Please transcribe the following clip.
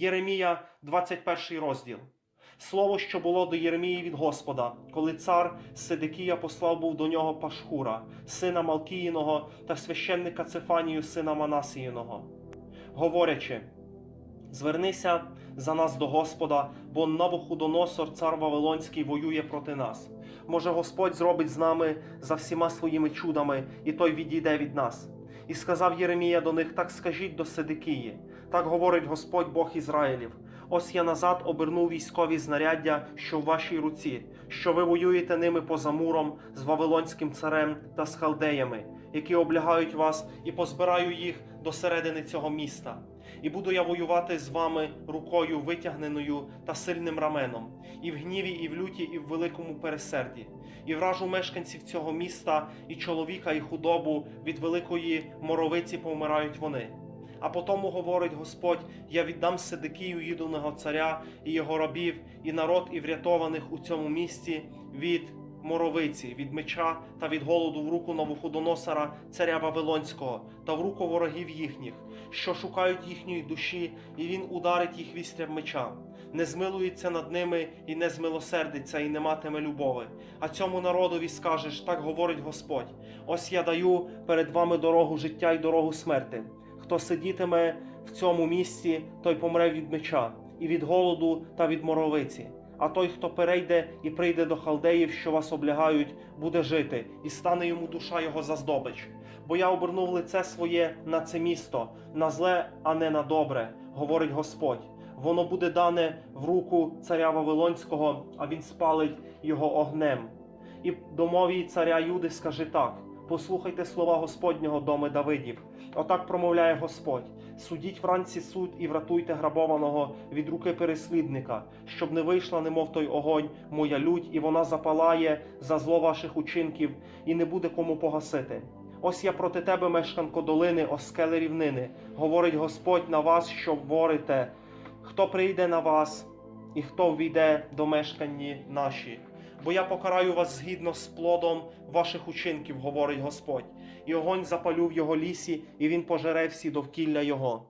Єремія, 21 розділ. Слово, що було до Єремії від Господа, коли цар Сидикія послав був до нього Пашхура, сина Малкіїного та священника Цефанію, сина Манасіїного, говорячи: Звернися за нас до Господа, бо Навуходоносор, цар Вавилонський, воює проти нас. Може, Господь зробить з нами за всіма своїми чудами, і той відійде від нас. І сказав Єремія до них: Так скажіть до Сидикії. Так говорить Господь Бог Ізраїлів. Ось я назад обернув військові знаряддя, що в вашій руці, що ви воюєте ними поза муром з Вавилонським царем та з халдеями, які облягають вас, і позбираю їх до середини цього міста. І буду я воювати з вами рукою витягненою та сильним раменом, і в гніві, і в люті, і в великому пересерді, і вражу мешканців цього міста, і чоловіка, і худобу від великої моровиці повмирають вони. А потому говорить Господь: я віддам Сидикію, їдуного царя, і його рабів, і народ, і врятованих у цьому місті від моровиці, від меча та від голоду в руку Новоходоносора, царя Вавилонського, та в руку ворогів їхніх, що шукають їхньої душі, і він ударить їх вістрям меча. Не змилується над ними і не змилосердиться, і не матиме любови. А цьому народові скажеш: так говорить Господь: ось я даю перед вами дорогу життя і дорогу смерти. Хто сидітиме в цьому місці, той помре від меча, і від голоду та від моровиці. А той, хто перейде і прийде до халдеїв, що вас облягають, буде жити, і стане йому душа його за здобич. Бо я обернув лице своє на це місто, на зле, а не на добре, говорить Господь. Воно буде дане в руку царя Вавилонського, а він спалить його огнем. І домовій царя Юди скажи так: послухайте слова Господнього доми Давидів. Отак промовляє Господь: судіть вранці суд і вратуйте грабованого від руки переслідника, щоб не вийшла, немов той огонь, моя лють, і вона запалає за зло ваших учинків, і не буде кому погасити. Ось я проти тебе, мешканко долини, оскели рівнини, говорить Господь на вас, що ворите, хто прийде на вас, і хто ввійде до мешканні наші. Бо я покараю вас згідно з плодом ваших учинків, говорить Господь, і огонь запалю його лісі, і він пожере всі довкілля його.